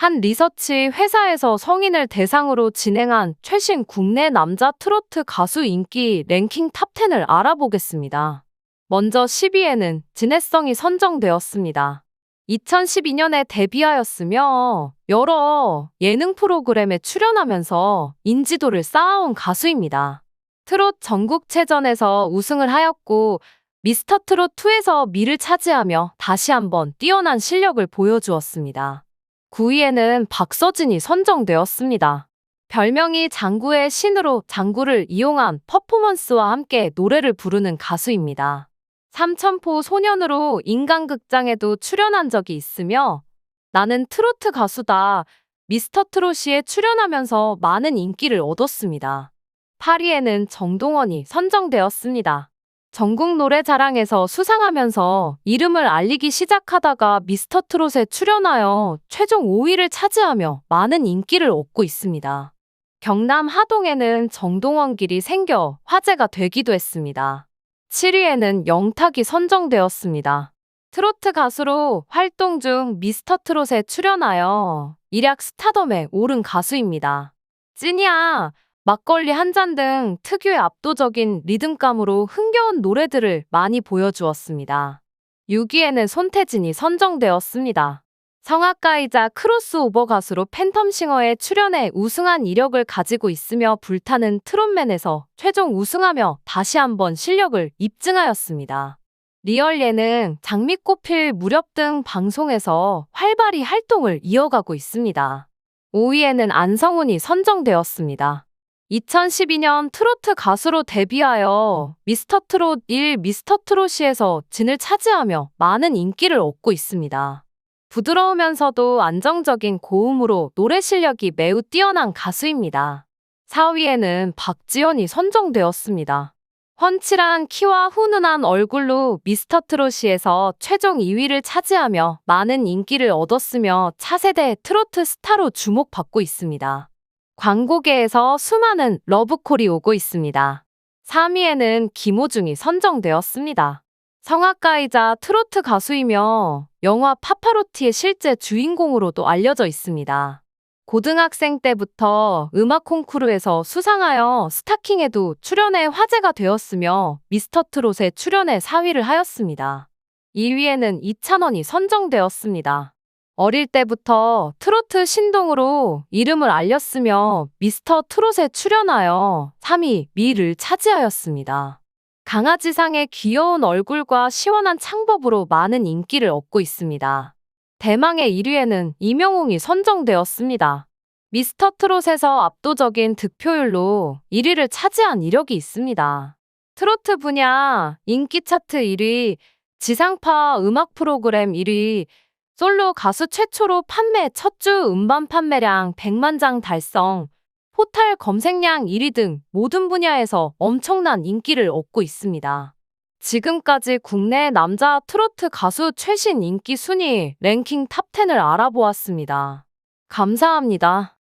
한 리서치 회사에서 성인을 대상으로 진행한 최신 국내 남자 트로트 가수 인기 랭킹 탑10을 알아보겠습니다. 먼저 10위에는 진해성이 선정되었습니다. 2012년에 데뷔하였으며 여러 예능 프로그램에 출연하면서 인지도를 쌓아온 가수입니다. 트롯 전국체전에서 우승을 하였고 미스터 트롯 2에서 미를 차지하며 다시 한번 뛰어난 실력을 보여주었습니다. 9위에는 박서진이 선정되었습니다. 별명이 장구의 신으로 장구를 이용한 퍼포먼스와 함께 노래를 부르는 가수입니다. 삼천포 소년으로 인간극장에도 출연한 적이 있으며 나는 트로트 가수다. 미스터 트롯이에 출연하면서 많은 인기를 얻었습니다. 8위에는 정동원이 선정되었습니다. 전국 노래 자랑에서 수상하면서 이름을 알리기 시작하다가 미스터 트롯에 출연하여 최종 5위를 차지하며 많은 인기를 얻고 있습니다. 경남 하동에는 정동원 길이 생겨 화제가 되기도 했습니다. 7위에는 영탁이 선정되었습니다. 트로트 가수로 활동 중 미스터 트롯에 출연하여 일약 스타덤에 오른 가수입니다. 찐이야, 막걸리 한 잔 등 특유의 압도적인 리듬감으로 흥겨운 노래들을 많이 보여주었습니다. 6위에는 손태진이 선정되었습니다. 성악가이자 크로스오버 가수로 팬텀싱어에 출연해 우승한 이력을 가지고 있으며 불타는 트롯맨에서 최종 우승하며 다시 한번 실력을 입증하였습니다. 리얼 예능, 장미꽃 필 무렵 등 방송에서 활발히 활동을 이어가고 있습니다. 5위에는 안성훈이 선정되었습니다. 2012년 트로트 가수로 데뷔하여 미스터 트롯 1 미스터 트롯시에서 진을 차지하며 많은 인기를 얻고 있습니다. 부드러우면서도 안정적인 고음으로 노래 실력이 매우 뛰어난 가수입니다. 4위에는 박지현이 선정되었습니다. 훤칠한 키와 훈훈한 얼굴로 미스터 트롯시에서 최종 2위를 차지하며 많은 인기를 얻었으며 차세대 트로트 스타로 주목받고 있습니다. 광고계에서 수많은 러브콜이 오고 있습니다. 3위에는 김호중이 선정되었습니다. 성악가이자 트로트 가수이며 영화 파파로티의 실제 주인공으로도 알려져 있습니다. 고등학생 때부터 음악 콩쿠르에서 수상하여 스타킹에도 출연해 화제가 되었으며 미스터 트롯에 출연해 4위를 하였습니다. 2위에는 이찬원이 선정되었습니다. 어릴 때부터 트로트 신동으로 이름을 알렸으며 미스터 트롯에 출연하여 3위 미를 차지하였습니다. 강아지상의 귀여운 얼굴과 시원한 창법으로 많은 인기를 얻고 있습니다. 대망의 1위에는 이명웅이 선정되었습니다. 미스터 트롯에서 압도적인 득표율로 1위를 차지한 이력이 있습니다. 트로트 분야 인기 차트 1위, 지상파 음악 프로그램 1위, 솔로 가수 최초로 판매 첫 주 음반 판매량 100만 장 달성, 포탈 검색량 1위 등 모든 분야에서 엄청난 인기를 얻고 있습니다. 지금까지 국내 남자 트로트 가수 최신 인기 순위 랭킹 탑10을 알아보았습니다. 감사합니다.